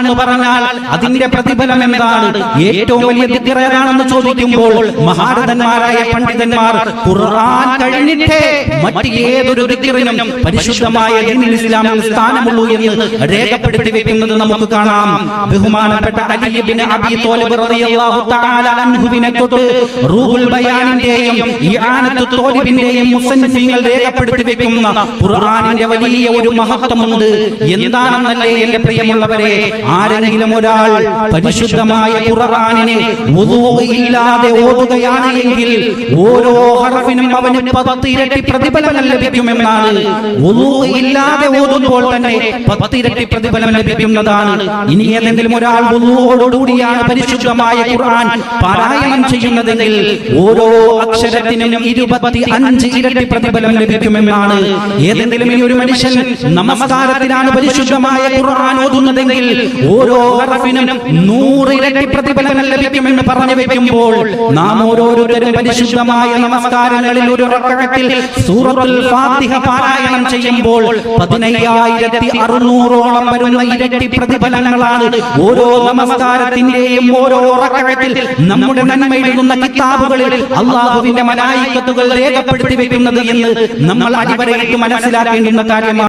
എന്ന് പറഞ്ഞാൽ അതിന്റെ പ്രതിഫലം എന്താണ്? ഏറ്റവും വലിയ ദിക്ർ ചോദിക്കുമ്പോൾ മഹാരഥന്മാരായ പണ്ഡിതന്മാർ ഖുർആൻ കഴിഞ്ഞിട്ടേ മറ്റ് ഏതൊരു ദിക്റിനും പരിശുദ്ധമായ ദീൻ ഇസ്ലാമിൽ സ്ഥാനമുള്ളൂ എന്ന് രേഖപ്പെടുത്തി വെക്കുന്നത് നമുക്ക് കാണാം. ബഹുമാനപ്പെട്ട അലി ഇബ്നു അബീ ത്വാലിബ് റളിയല്ലാഹു തആല അൻഹുവിനെ തൊട്ട് റൂഹുൽ ബയാനിന്റെയും ഇആനത്തു ത്വാലിബിന്റെയും മുസന്നിഫീങ്ങൾ രേഖപ്പെടുത്തി വെക്കുന്ന ഖുർആനിന്റെ വലിയ ഒരു മഹത്വമുണ്ട്. എന്താണെന്നല്ലേ എന്റെ പ്രിയമുള്ളവരെ? ആരെങ്കിലും ഒരാൾ പരിശുദ്ധമായ ഖുർആനിനെ ഇല്ലാതെ ഓതുകയാണ് എങ്കിൽ ഓരോ ഹർഫിനും അവന് പത്ത് ഇരട്ടി പ്രതിഫലം ലഭിക്കുമെന്നാണ്. ഇല്ലാതെ ഓതുമ്പോൾ തന്നെ പത്ത് ഇരട്ടി പ്രതിഫലം ലഭിക്കുന്നതാണ്. ഇനി ഏതെങ്കിലും ഒരാൾ കൂടിയാണ് പരിശുദ്ധമായ ഖുർആൻ പാരായണം ചെയ്യുന്നതെങ്കിൽ ഓരോ അക്ഷരത്തിനും ഇരുപത്തി അഞ്ച് ഇരട്ടി പ്രതിഫലം ലഭിക്കുമെന്നാണ്. ഏതെങ്കിലും ഈ ഒരു മനുഷ്യൻ നമസ്കാരത്തിലാണ് പരിശുദ്ധമായ ഖുർആൻ ഓതുന്നതെങ്കിൽ ഓരോ ഹർഫിനും നൂറിരട്ടി പ്രതിഫലം ലഭിക്കുമെന്ന് പറഞ്ഞു വെക്കുമ്പോൾ നാം ഓരോരുത്തരും പരിശുദ്ധമായ നമസ്കാരങ്ങളിൽ ഒരു റക്അത്തിൽ സൂറത്തുൽ ഫാത്തിഹ പാരായണം ചെയ്യുമ്പോൾ പതിനയ്യായിരത്തി അറുന്നൂറോളം വരുന്ന ഇരട്ടി പ്രതിഫലങ്ങളാണ് ഓരോ നമസ്കാരത്തിന്റെയും ഓരോ റക്അത്തിൽ നമ്മുടെ നന്മയിലുന്ന കിതാബുകളിൽ അള്ളാഹുവിന്റെ മലായിക്കത്തുകൾ രേഖപ്പെടുത്തി വെക്കുന്നത് എന്ന് നമ്മൾ അടിവരയിട്ട് മനസ്സിലാക്കേണ്ടുന്ന കാര്യമാണ്.